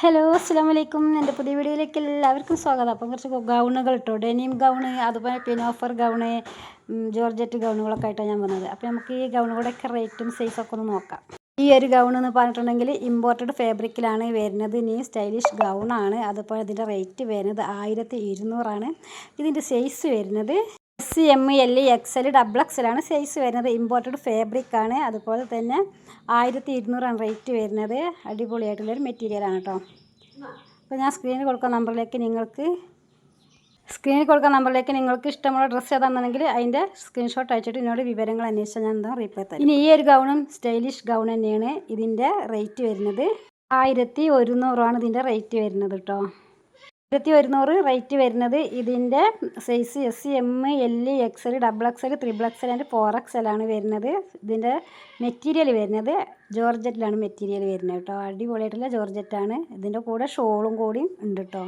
Hello അസ്സാം വലൈക്കും എന്റെ പുതിയ വീഡിയോയിലേക്ക് എല്ലാവർക്കും സ്വാഗതം. അപ്പം കുറച്ച് ഗൗണുകൾ ഇട്ടോ? ഡെനിം ഗൗണ് അതുപോലെ പിനോഫർ ഗൗണ് ഉം, ജോർജറ്റ് ഗൗണുകളൊക്കെ ആയിട്ടാണ് ഞാൻ വന്നത്. അപ്പോൾ നമുക്ക് ഈ ഗൗണുകളുടെയൊക്കെ റേറ്റും സൈസൊക്കെ ഒന്ന് നോക്കാം. ഈ ഒരു ഗൗൺ എന്ന് പറഞ്ഞിട്ടുണ്ടെങ്കിൽ ഇമ്പോർട്ടഡ് ഫാബ്രിക്കിലാണ് വരുന്നത്. ഇനി സ്റ്റൈലിഷ് ഗൗണാണ്. അതുപോലെ ഇതിന്റെ റേറ്റ് വരുന്നത് ആയിരത്തി ഇരുന്നൂറാണ്. ഇതിന്റെ സൈസ് വരുന്നത് S M L X L double X ആണ് സൈസ് വരുന്നത്. ഇമ്പോർട്ടഡ് ഫാബ്രിക് ആണ്. അതുപോലെ തന്നെ ആയിരത്തി ഇരുന്നൂറാണ് റേറ്റ് വരുന്നത് അടിപൊളിയായിട്ടുള്ളൊരു മെറ്റീരിയലാണ് കേട്ടോ അപ്പോൾ ഞാൻ സ്ക്രീനിൽ കൊടുക്കുന്ന നമ്പറിലേക്ക് നിങ്ങൾക്ക് സ്ക്രീനിൽ കൊടുക്കുന്ന നമ്പറിലേക്ക് നിങ്ങൾക്ക് ഇഷ്ടമുള്ള ഡ്രസ്സ് ഏതാണെന്നുണ്ടെങ്കിൽ അതിന്റെ സ്ക്രീൻഷോട്ട് അയച്ചിട്ട് എന്നോട് വിവരങ്ങൾ അന്വേഷിച്ചാൽ ഞാൻ എന്താ റീപ്ലൈ തരാം. ഇനി ഈ ഒരു ഗൗണും സ്റ്റൈലിഷ് ഗൗൺ തന്നെയാണ് ഇതിന്റെ റേറ്റ് വരുന്നത്. ആയിരത്തി ഒരുന്നൂറാണ് ഇതിന്റെ റേറ്റ് വരുന്നത് കേട്ടോ ആയിരത്തി ഒരുന്നൂറ് റേറ്റ് വരുന്നത് ഇതിന്റെ size S C M L X L double X L triple X L and four X L ആണ് വരുന്നത്. ഇതിന്റെ മെറ്റീരിയൽ വരുന്നത് ജോർജറ്റിലാണ് മെറ്റീരിയൽ വരുന്നത് കേട്ടോ. അടിപൊളിയായിട്ടുള്ള ജോർജറ്റാണ് ഇതിന്റെ കൂടെ ഷോളും കൂടി ഉണ്ട് കേട്ടോ.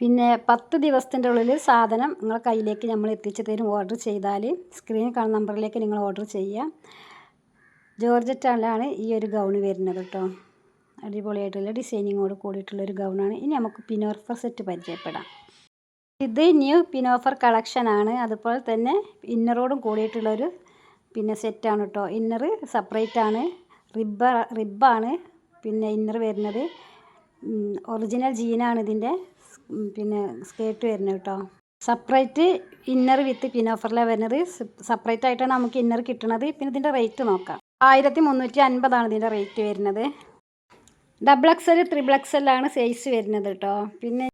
പിന്നെ പത്ത് ദിവസത്തിന്റെ ഉള്ളിൽ സാധനം നിങ്ങളെ കയ്യിലേക്ക് നമ്മൾ എത്തിച്ചു തരും ഓർഡർ ചെയ്താൽ. സ്ക്രീനിൽ കാണുന്ന നമ്പറിലേക്ക് നിങ്ങൾ ഓർഡർ ചെയ്യുക. ജോർജറ്റാണ് ഈ ഒരു ഗൗൺ വരുന്നത് കേട്ടോ. അടിപൊളിയായിട്ടുള്ള ഡിസൈനിങ്ങോട് കൂടിയിട്ടുള്ളൊരു ഗൗണാണ്. ഇനി നമുക്ക് പിനോർഫർ സെറ്റ് പരിചയപ്പെടാം. ഇത് ന്യൂ പിനോഫർ കളക്ഷനാണ് അതുപോലെ തന്നെ ഇന്നറോടും കൂടിയിട്ടുള്ളൊരു പിന്നെ സെറ്റാണ് കേട്ടോ ഇന്നർ സെപ്പറേറ്റ് ആണ്. റിബ റിബാണ് പിന്നെ ഇന്നർ വരുന്നത്. ഒറിജിനൽ ജീനാണ് ഇതിന്റെ. പിന്നെ സ്കേർട്ട് വരുന്നത് കേട്ടോ സെപ്പറേറ്റ് ഇന്നർ വിത്ത് പിനോഫറിലാണ് വരുന്നത്. സെപ്പറേറ്റ് ആയിട്ടാണ് നമുക്ക് ഇന്നർ കിട്ടുന്നത് പിന്നെ ഇതിന്റെ റേറ്റ് നോക്കാം. ആയിരത്തി മുന്നൂറ്റി അൻപതാണ് ഇതിന്റെ റേറ്റ് വരുന്നത്. ഡബിൾ എക്സ് എൽ ത്രിബിൾ എല്ലാണ് സൈസ് വരുന്നത് കേട്ടോ പിന്നെ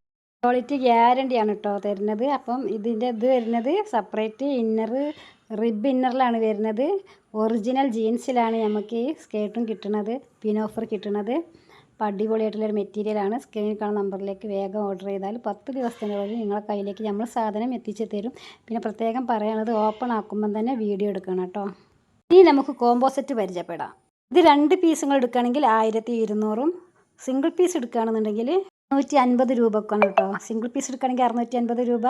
ക്വാളിറ്റി ഗ്യാരണ്ടി ആണ് കേട്ടോ തരുന്നത്. അപ്പം ഇതിന്റെ ഇത് വരുന്നത് സെപ്പറേറ്റ് ഇന്നർ റിബ് ഇന്നറിലാണ് വരുന്നത്. ഒറിജിനൽ ജീൻസിലാണ് നമുക്ക് ഈ സ്കേർട്ടും കിട്ടുന്നത് പിനോഫർ കിട്ടുന്നത് അപ്പോൾ അടിപൊളിയായിട്ടുള്ളൊരു മെറ്റീരിയലാണ് സ്ക്രീനിൽ കാണുന്ന നമ്പറിലേക്ക് വേഗം ഓർഡർ ചെയ്താൽ പത്ത് ദിവസത്തിനുള്ളിൽ നിങ്ങളുടെ കയ്യിലേക്ക് നമ്മൾ സാധനം എത്തിച്ച് തരും. പിന്നെ പ്രത്യേകം പറയാനുള്ളത് ഓപ്പൺ ആക്കുമ്പം തന്നെ വീഡിയോ എടുക്കണം കേട്ടോ ഇനി നമുക്ക് കോമ്പോസെറ്റ് പരിചയപ്പെടാം. ഇത് രണ്ട് പീസുകൾ എടുക്കുകയാണെങ്കിൽ ആയിരത്തി ഇരുന്നൂറും. സിംഗിൾ പീസ് എടുക്കുകയാണെന്നുണ്ടെങ്കിൽ നൂറ്റി അൻപത് രൂപക്കാണ് കേട്ടോ. സിംഗിൾ പീസ് എടുക്കുകയാണെങ്കിൽ അറുന്നൂറ്റി അൻപത് രൂപ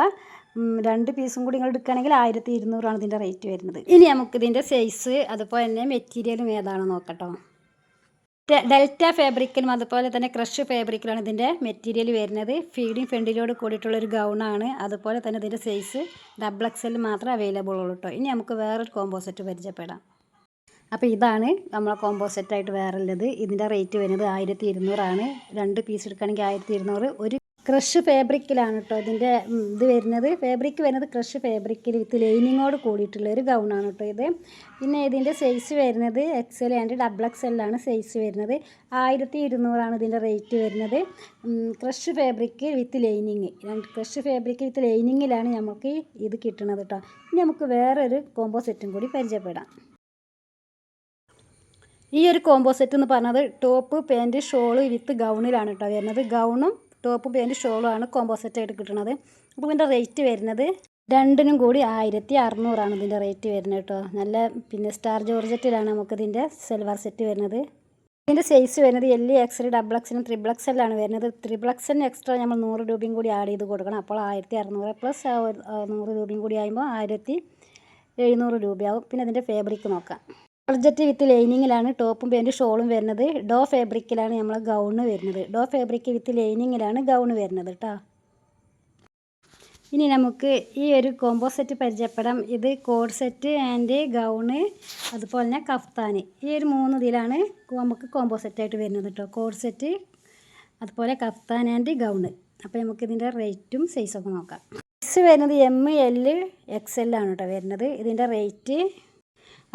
രണ്ട് പീസും കൂടി നിങ്ങൾ എടുക്കുകയാണെങ്കിൽ ആയിരത്തി ഇരുന്നൂറാണ് ഇതിന്റെ റേറ്റ് വരുന്നത്. ഇനി നമുക്ക് ഇതിന്റെ സൈസ് അതുപോലെ തന്നെ മെറ്റീരിയലും ഏതാണെന്ന് നോക്കട്ടോ. ഡെൽറ്റ ഫാബ്രിക്കിലും അതുപോലെ തന്നെ ക്രഷ് ഫാബ്രിക്കിലാണ് ഇതിന്റെ മെറ്റീരിയൽ വരുന്നത്. ഫീഡിങ് ഫ്രണ്ടിലോട് കൂടിയിട്ടുള്ളൊരു ഗൗണാണ് അതുപോലെ തന്നെ ഇതിന്റെ സൈസ് ഡബിൾ എക്സൽ മാത്രമേ അവൈലബിൾ ഉള്ളൂ കേട്ടോ. ഇനി നമുക്ക് വേറൊരു കോമ്പോസെറ്റ് പരിചയപ്പെടാം. അപ്പോൾ ഇതാണ് നമ്മളെ കോമ്പോസെറ്റ് ആയിട്ട് വേറെ ഉള്ളത് ഇതിന്റെ റേറ്റ് വരുന്നത് ആയിരത്തി ഇരുന്നൂറാണ് രണ്ട് പീസ് എടുക്കുകയാണെങ്കിൽ ആയിരത്തി ഇരുന്നൂറ് ഒരു ക്രഷ് ഫാബ്രിക്കിലാണ് കേട്ടോ ഇതിന്റെ ഇത് വരുന്നത്. ഫാബ്രിക് വരുന്നത് ക്രഷ് ഫാബ്രിക്കിൽ വിത്ത് ലൈനിങ്ങോട് കൂടിയിട്ടുള്ള ഒരു ഗൗണാണ് കേട്ടോ ഇത്. പിന്നെ ഇതിന്റെ സൈസ് വരുന്നത് എക്സൽ ആൻഡ് ഡബിൾ ആണ് സൈസ് വരുന്നത്. ആയിരത്തി ഇരുന്നൂറാണ് ഇതിന്റെ റേറ്റ് വരുന്നത്. ക്രഷ് ഫാബ്രിക് വിത്ത് ലൈനിങ് രണ്ട് ക്രഷ് ഫാബ്രിക് വിത്ത് ലൈനിങ്ങിലാണ് നമുക്ക് ഇത് കിട്ടുന്നത് കേട്ടോ ഇനി നമുക്ക് വേറൊരു കോമ്പോ സെറ്റും കൂടി പരിചയപ്പെടാം. ഈ ഒരു കോംബോ സെറ്റ് എന്ന് പറഞ്ഞത് ടോപ്പ് പാന്റ് ഷോൾ വിത്ത് ഗൗണിലാണ് കേട്ടോ വരുന്നത്. ഗൗണും ടോപ്പ് പാന്റ് ഷോളും ആണ് കോംബോ സെറ്റായിട്ട് കിട്ടുന്നത് അപ്പോൾ ഇതിന്റെ റേറ്റ് വരുന്നത് രണ്ടിനും കൂടി ആയിരത്തി അറുന്നൂറാണ് ഇതിന്റെ റേറ്റ് വരുന്നത് കേട്ടോ നല്ല പിന്നെ സ്റ്റാർ ജോർജറ്റിലാണ് നമുക്ക് ഇതിന്റെ സെൽവാർ സെറ്റ് വരുന്നത് ഇതിന്റെ സൈസ് വരുന്നത് എൽ എക്സൽ ഡബിൾ എക്സലും ത്രിബിൾ എക്സലാണ് വരുന്നത്. ത്രിബിൾ എക്സലിന് എക്സ്ട്രാ നമ്മൾ നൂറ് രൂപയും കൂടി ആഡ് ചെയ്ത് കൊടുക്കണം. അപ്പോൾ ആയിരത്തി അറുന്നൂറ് പ്ലസ് നൂറ് രൂപയും കൂടി ആകുമ്പോൾ ആയിരത്തി എഴുന്നൂറ് രൂപയാവും. പിന്നെ അതിന്റെ ഫാബ്രിക് നോക്കാം. ജോർജറ്റ് വിത്ത് ലൈനിങ്ങിലാണ് ടോപ്പും പാന്റും ഷോളും വരുന്നത്. ഡോ ഫാബ്രിക്കിലാണ് നമ്മൾ ഗൗണ് വരുന്നത്. ഡോ ഫാബ്രിക് വിത്ത് ലൈനിങ്ങിലാണ് ഗൗണ് വരുന്നത് കേട്ടോ ഇനി നമുക്ക് ഈ ഒരു കോംബോ സെറ്റ് പരിചയപ്പെടാം. ഇത് കോഡ് സെറ്റ് ആൻഡ് ഗൗണ് അതുപോലെ തന്നെ കഫ്താന്. ഈ ഒരു മൂന്ന് ഇതിലാണ് നമുക്ക് കോമ്പോ സെറ്റായിട്ട് വരുന്നത് കേട്ടോ കോഡ് സെറ്റ് അതുപോലെ കഫ്താൻ ആൻഡ് ഗൗണ്. അപ്പോൾ നമുക്ക് ഇതിന്റെ റേറ്റും സൈസൊക്കെ നോക്കാം. സൈസ് വരുന്നത് എം എൽ എക്സ് എൽ ആണ് കേട്ടോ വരുന്നത്. ഇതിന്റെ റേറ്റ്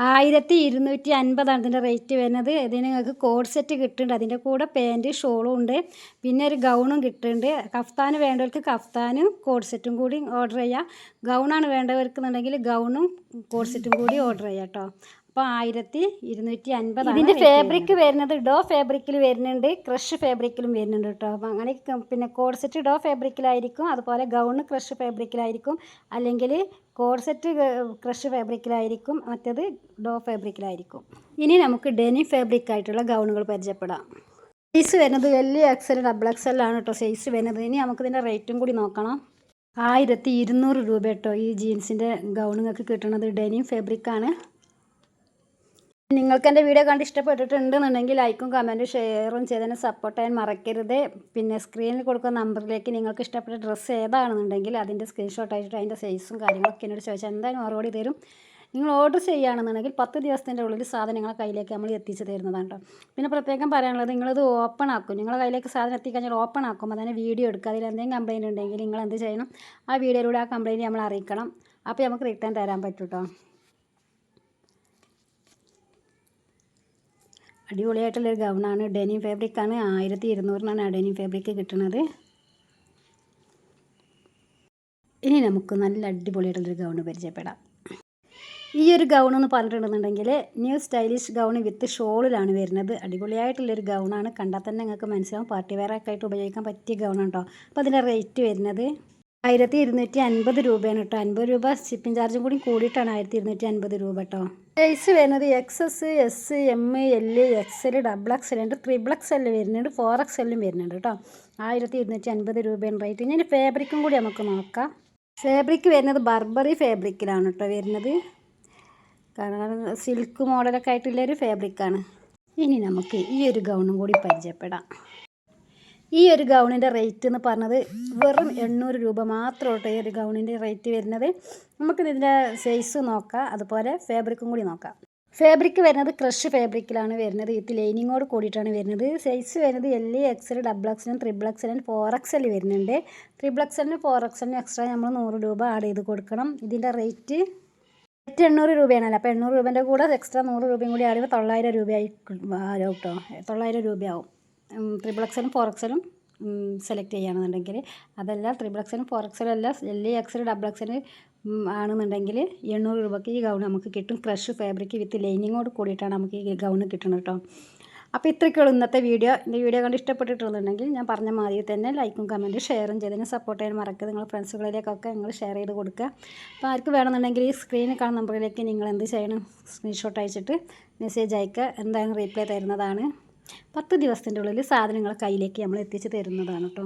ആയിരത്തി ഇരുന്നൂറ്റി അൻപതാണ് ഇതിന്റെ റേറ്റ് വരുന്നത്. ഇതിന് നിങ്ങൾക്ക് കോഡ് സെറ്റ് കിട്ടുന്നുണ്ട്. അതിന്റെ കൂടെ പാന്റ് ഷോളും ഉണ്ട്. പിന്നെ ഒരു ഗൗണും കിട്ടുന്നുണ്ട്. കഫ്താന് വേണ്ടവർക്ക് കഫ്താനും കോഡ് സെറ്റും കൂടി ഓർഡർ ചെയ്യാം. ഗൗണാണ് വേണ്ടവർക്ക് എന്നുണ്ടെങ്കിൽ ഗൗണും കോഡ് സെറ്റും കൂടി ഓർഡർ ചെയ്യാം കേട്ടോ. അപ്പോൾ ആയിരത്തി ഇരുന്നൂറ്റി അൻപത് ഇതിന്റെ ഫാബ്രിക് വരുന്നത് ഡോ ഫാബ്രിക്കിൽ വരുന്നുണ്ട്. ക്രഷ് ഫാബ്രിക്കിലും വരുന്നുണ്ട് കേട്ടോ. അപ്പോൾ അങ്ങനെ പിന്നെ കോഡ് സെറ്റ് ഡോ ഫാബ്രിക്കിലായിരിക്കും അതുപോലെ ഗൗൺ ക്രഷ് ഫാബ്രിക്കിലായിരിക്കും അല്ലെങ്കിൽ കോഡ് സെറ്റ് ക്രഷ് ഫാബ്രിക്കിലായിരിക്കും മറ്റേത് ഡോ ഫാബ്രിക്കിലായിരിക്കും ഇനി നമുക്ക് ഡെനി ഫാബ്രിക് ആയിട്ടുള്ള ഗൗണുകൾ പരിചയപ്പെടാം. സൈസ് വരുന്നത് വലിയ എക്സൽ ഡബിൾ എക്സൽ ആണ് കേട്ടോ സൈസ് വരുന്നത്. ഇനി നമുക്കിതിന്റെ റേറ്റും കൂടി നോക്കണം. ആയിരത്തി ഇരുന്നൂറ് രൂപ കേട്ടോ ഈ ജീൻസിന്റെ ഗൗണുകൾക്ക് നിങ്ങൾക്ക് കിട്ടുന്നത് ഡെനിം ഫാബ്രിക്കാണ് നിങ്ങൾക്ക് എന്റെ വീഡിയോ കണ്ട് ഇഷ്ടപ്പെട്ടിട്ടുണ്ടെന്നുണ്ടെങ്കിൽ ലൈക്കും കമന്റും ഷെയറും ചെയ്തതിന് സപ്പോർട്ട് ചെയ്യാൻ മറക്കരുത്. പിന്നെ സ്ക്രീനിൽ കൊടുക്കുന്ന നമ്പറിലേക്ക് നിങ്ങൾക്ക് ഇഷ്ടപ്പെട്ട ഡ്രസ്സ് ഏതാണെന്നുണ്ടെങ്കിൽ അതിന്റെ സ്ക്രീൻഷോട്ട് ആയിട്ട് അതിന്റെ സൈസും കാര്യങ്ങളൊക്കെ എന്നോട് ചോദിച്ചാൽ എന്തായാലും മറുപടി തരും. നിങ്ങൾ ഓർഡർ ചെയ്യുകയാണെന്നുണ്ടെങ്കിൽ പത്ത് ദിവസത്തിന്റെ ഉള്ളിൽ സാധനങ്ങൾ കയ്യിലേക്ക് നമ്മൾ എത്തിച്ചു തരുന്നതാണ് കേട്ടോ പിന്നെ പ്രത്യേകം പറയാനുള്ളത് നിങ്ങളത് ഓപ്പൺ ആക്കും. നിങ്ങളുടെ കയ്യിലേക്ക് സാധനം എത്തിക്കഴിഞ്ഞാൽ ഓപ്പൺ ആക്കുമ്പോൾ തന്നെ വീഡിയോ എടുക്കുക. അതിൽ എന്തെങ്കിലും കംപ്ലയിന്റ് ഉണ്ടെങ്കിൽ നിങ്ങൾ എന്ത് ചെയ്യണം? ആ വീഡിയോയിലൂടെ ആ കംപ്ലയിന്റ് നമ്മൾ അറിയിക്കണം. അപ്പോൾ നമുക്ക് റിട്ടേൺ തരാൻ പറ്റും കേട്ടോ അടിപൊളിയായിട്ടുള്ളൊരു ഗൗണാണ്. ഡെനിം ഫാബ്രിക്കാണ് ആയിരത്തി ഇരുന്നൂറിനാണ് ആ ഡെനിം ഫാബ്രിക്ക് കിട്ടുന്നത് ഇനി നമുക്ക് നല്ല അടിപൊളിയായിട്ടുള്ളൊരു ഗൗണ് പരിചയപ്പെടാം. ഈ ഒരു ഗൗൺ എന്ന് പറഞ്ഞിട്ടുണ്ടെന്നുണ്ടെങ്കിൽ ന്യൂ സ്റ്റൈലിഷ് ഗൗൺ വിത്ത് ഷോളിലാണ് വരുന്നത്. അടിപൊളിയായിട്ടുള്ളൊരു ഗൗണാണ്. കണ്ടാൽ തന്നെ നിങ്ങൾക്ക് മനസ്സിലാവും. പാർട്ടി വെയർ ആയിട്ട് ഉപയോഗിക്കാൻ പറ്റിയ ഗൗണാണ് കേട്ടോ അപ്പോൾ അതിന്റെ റേറ്റ് വരുന്നത് ആയിരത്തി ഇരുന്നൂറ്റി അൻപത് രൂപയാണ് കേട്ടോ അൻപത് രൂപ ഷിപ്പിംഗ് ചാർജും കൂടി കൂടിയിട്ടാണ് ആയിരത്തി ഇരുന്നൂറ്റി അൻപത് രൂപ കേട്ടോ സൈസ് വരുന്നത് X S S M L X L double X L ഉണ്ട് ത്രിബിൾ എൽ വരുന്നുണ്ട് ഫോർ എക്സ് എല്ലും വരുന്നുണ്ട് കേട്ടോ ആയിരത്തി ഇരുന്നൂറ്റി അൻപത് രൂപയാണ് റേറ്റ് ഇനി ഫാബ്രിക്കും കൂടി നമുക്ക് നോക്കാം. ഫാബ്രിക് വരുന്നത് ബർബറി ഫാബ്രിക്കിലാണ് കേട്ടോ വരുന്നത്. കാരണം സിൽക്ക് മോഡലൊക്കെ ആയിട്ടുള്ളൊരു ഫാബ്രിക്കാണ് ഇനി നമുക്ക് ഈ ഒരു ഗൗണും കൂടി പരിചയപ്പെടാം. ഈ ഒരു ഗൗണിന്റെ റേറ്റ് എന്ന് പറഞ്ഞത് വെറും എണ്ണൂറ് രൂപ മാത്രമായിട്ട് ഈ ഒരു ഗൗണിന്റെ റേറ്റ് വരുന്നത്. നമുക്ക് ഇതിന്റെ സൈസ് നോക്കാം. അതുപോലെ ഫാബ്രിക്കും കൂടി നോക്കാം. ഫാബ്രിക് വരുന്നത് ക്രഷ് ഫാബ്രിക്കിലാണ് വരുന്നത്. ഇത് ലൈനിങ്ങോട് കൂടിയിട്ടാണ് വരുന്നത്. സൈസ് വരുന്നത് എൽ എക്സൽ ഡബിൾ എക്സലും ത്രിബിൾ എക്സലും ഫോർ എക്സൽ വരുന്നുണ്ട്. ത്രിബിൾ എക്സലിന് ഫോർ എക്സലിന് എക്സ്ട്രാ നമ്മൾ നൂറ് രൂപ ആഡ് ചെയ്ത് കൊടുക്കണം. ഇതിന്റെ റേറ്റ് റേറ്റ് എണ്ണൂറ് രൂപയാണല്ലോ. അപ്പോൾ എണ്ണൂറ് രൂപേന്റെ കൂടെ എക്സ്ട്രാ നൂറ് രൂപയും കൂടി ആഡ് ചെയ്യുമ്പോൾ തൊള്ളായിരം രൂപയായി ആവും കേട്ടോ തൊള്ളായിരം രൂപയാവും. ത്രിബിൾ എക്സലും ഫോർ എക്സലും സെലക്ട് ചെയ്യുകയാണെന്നുണ്ടെങ്കിൽ അതല്ല ത്രിബിൾ എക്സലും ഫോർ എക്സലും അല്ല എൽ എക്സൽ ഡബിൾ എക്സൽ ആണെന്നുണ്ടെങ്കിൽ എണ്ണൂറ് രൂപയ്ക്ക് ഈ ഗൗൺ നമുക്ക് കിട്ടും. ക്രഷ് ഫാബ്രിക് വിത്ത് ലൈനിങ്ങോട് കൂടിയിട്ടാണ് നമുക്ക് ഈ ഗൗൺ കിട്ടുന്നത് കേട്ടോ അപ്പോൾ ഇത്രയ്ക്കുള്ളൂ ഇന്നത്തെ വീഡിയോ. എന്റെ വീഡിയോ കണ്ട് ഇഷ്ടപ്പെട്ടിട്ടുണ്ടെങ്കിൽ ഞാൻ പറഞ്ഞ മാതിരി തന്നെ ലൈക്കും കമന്റും ഷെയറും ചെയ്തതിന് സപ്പോർട്ട് ചെയ്യാൻ മറക്കുക നിങ്ങൾ ഫ്രണ്ട്സുകളിലേക്കൊക്കെ നിങ്ങൾ ഷെയർ ചെയ്ത് കൊടുക്കുക. അപ്പോൾ ആർക്ക് വേണമെന്നുണ്ടെങ്കിൽ ഈ സ്ക്രീനിൽ കാണുന്ന നമ്പറിലേക്ക് നിങ്ങൾ എന്ത് ചെയ്യണം? സ്ക്രീൻഷോട്ട് അയച്ചിട്ട് മെസ്സേജ് അയക്കുക. എന്തായാലും റീപ്ലൈ തരുന്നതാണ്? പത്ത് ദിവസത്തിന്റെ ഉള്ളിൽ സാധനങ്ങൾ കയ്യിലേക്ക് നമ്മൾ എത്തിച്ച് തരുന്നതാണ് കേട്ടോ.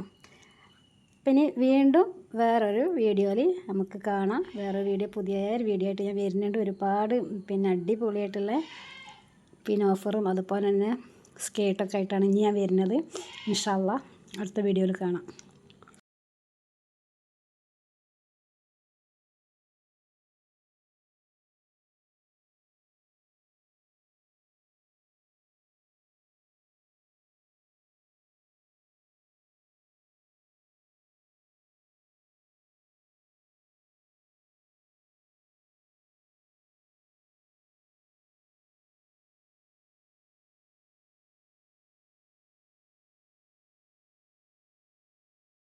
പിന്നെ വീണ്ടും വേറൊരു വീഡിയോയിൽ നമുക്ക് കാണാം. വേറൊരു വീഡിയോ പുതിയ വീഡിയോ ആയിട്ട് ഞാൻ വരുന്നുണ്ട്. ഒരുപാട് പിന്നെ അടിപൊളിയായിട്ടുള്ള പിന്നെ ഓഫറും അതുപോലെ തന്നെ സ്കേട്ടൊക്കെ ആയിട്ടാണ് ഇനി ഞാൻ വരുന്നത്. ഇൻഷാല്ല അടുത്ത വീഡിയോയിൽ കാണാം.